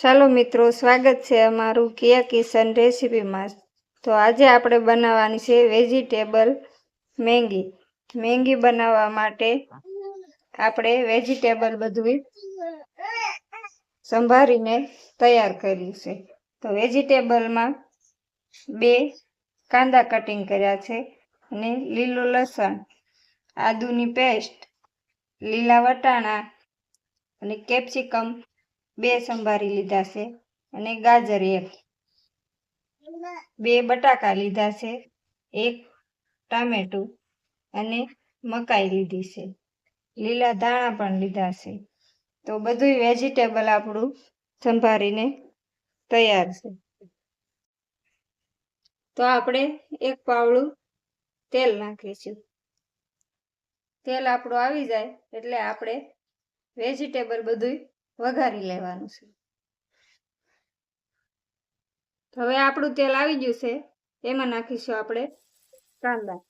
ચાલો મિત્રો, સ્વાગત છે અમારું કિયા કિચન રેસીપીમાં. તો આજે આપણે બનાવવાની છે વેજીટેબલ મેંગી. મેંગી બનાવવા માટે આપણે વેજીટેબલ બધું સંભાળીને તૈયાર કર્યું છે. તો વેજીટેબલમાં બે કાંદા કટિંગ કર્યા છે અને લીલું લસણ, આદુની પેસ્ટ, લીલા વટાણા અને કેપ્સિકમ બે સંભારી લીધા છે અને ગાજર એક. બે બટાકા લીધા છે, એક ટામેટું અને મકાઈ લીધી છે. લીલા ધાણા પણ લીધા છે. તો બધું વેજીટેબલ આપણું સંભારીને તૈયાર છે. તો આપણે એક પાવડું તેલ નાખીશું. તેલ આપણું આવી જાય એટલે આપણે વેજીટેબલ બધું વઘારી લેવાનું છે. હવે આપણું તેલ આવી ગયું છે. એમાં નાખીશું આપણે કાંદા.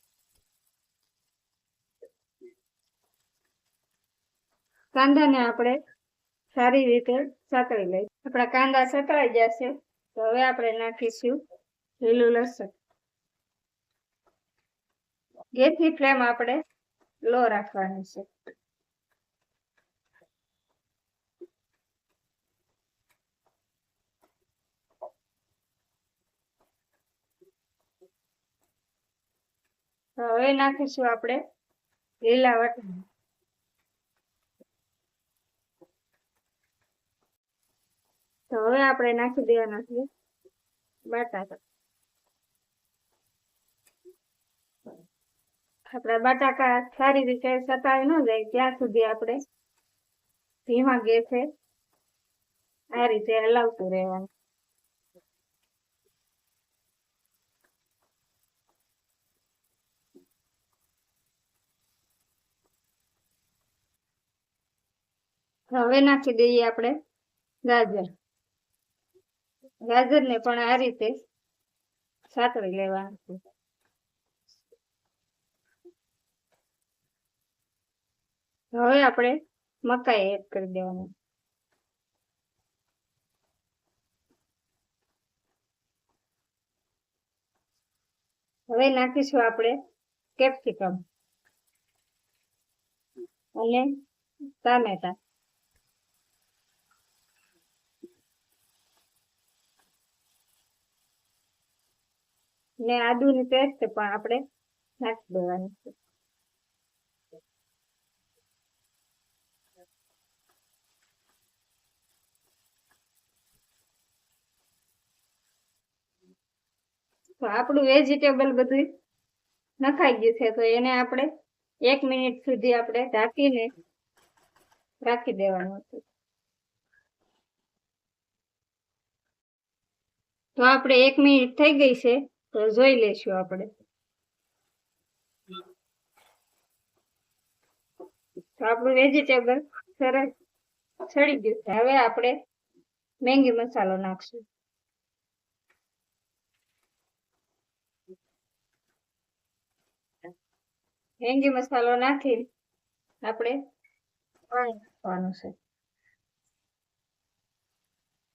કાંદાને આપણે સારી રીતે સાતળી લઈ આપણા કાંદા સતળાઈ જશે તો હવે આપણે નાખીશું લીલું લસણ. ગેસની ફ્લેમ આપણે લો રાખવાની છે. હવે નાખીશું આપણે લીલા વટાણા. તો હવે આપણે નાખી દેવાના છે બટાકા. આપણા બટાકા સારી રીતે સતાવી ન જાય ત્યાં સુધી આપણે ધીમા ગેસે આ રીતે હલાવતું રહેવાનું. હવે નાખી દઈએ આપણે ગાજર. ગાજરને પણ આ રીતે સાતળી લેવા હવે આપણે મકાઈ એડ કરી દેવાનું. હવે નાખીશું આપણે કેપ્સિકમ અને ટામેટા. ને આદુની પેસ્ટ પણ આપણે નાખી દેવાની છે. આપણું વેજીટેબલ બધું નખાઈ ગયું છે, તો એને આપણે એક મિનિટ સુધી આપણે ઢાંકીને રાખી દેવાનું છે તો આપણે એક મિનિટ થઈ ગઈ છે. તો જોઈ લેશું આપણે. આપણું વેજીટેબલ સરસ સડી ગયું હવે આપણે મેંગી મસાલો નાખશું. મેંગી મસાલો નાખી આપણે પાણી નાખવાનું છે.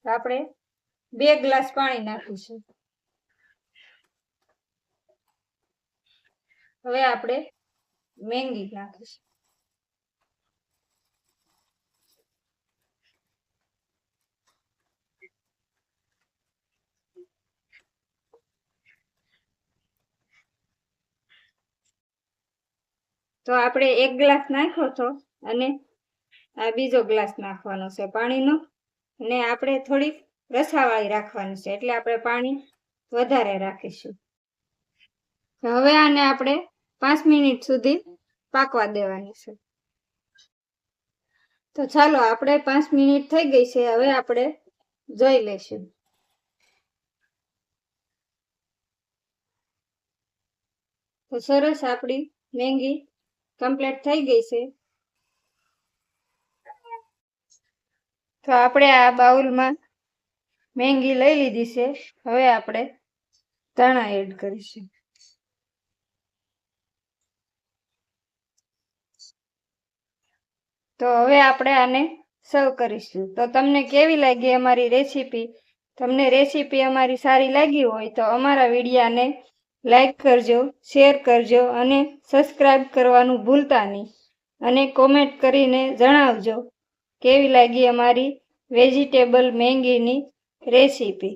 આપણે બે ગ્લાસ પાણી નાખીશું. હવે આપણે મેંગી નાખીશું. તો આપણે એક ગ્લાસ નાખ્યો હતો અને આ બીજો ગ્લાસ નાખવાનો છે પાણીનો. અને આપણે થોડીક રસાવાળી રાખવાની છે એટલે આપણે પાણી વધારે રાખીશું. હવે આને આપણે પાંચ મિનિટ સુધી પાકવા દેવાની છે. તો ચાલો, આપણે પાંચ મિનિટ થઈ ગઈ છે, હવે આપણે જોઈ લેશું તો સરસ આપણી મેંગી કમ્પ્લીટ થઈ ગઈ છે. તો આપણે આ બાઉલમાં મેંગી લઈ લીધી છે. હવે આપણે ધાણા એડ કરીશું. તો હવે આપણે આને સર્વ કરીશું. તો તમને કેવી લાગી અમારી રેસીપી તમને રેસીપી અમારી સારી લાગી હોય તો અમારા વિડીયાને લાઈક કરજો શેર કરજો અને સબસ્ક્રાઈબ કરવાનું ભૂલતા નહીં. અને કોમેન્ટ કરીને જણાવજો, કેવી લાગી અમારી વેજીટેબલ મેંગીની રેસીપી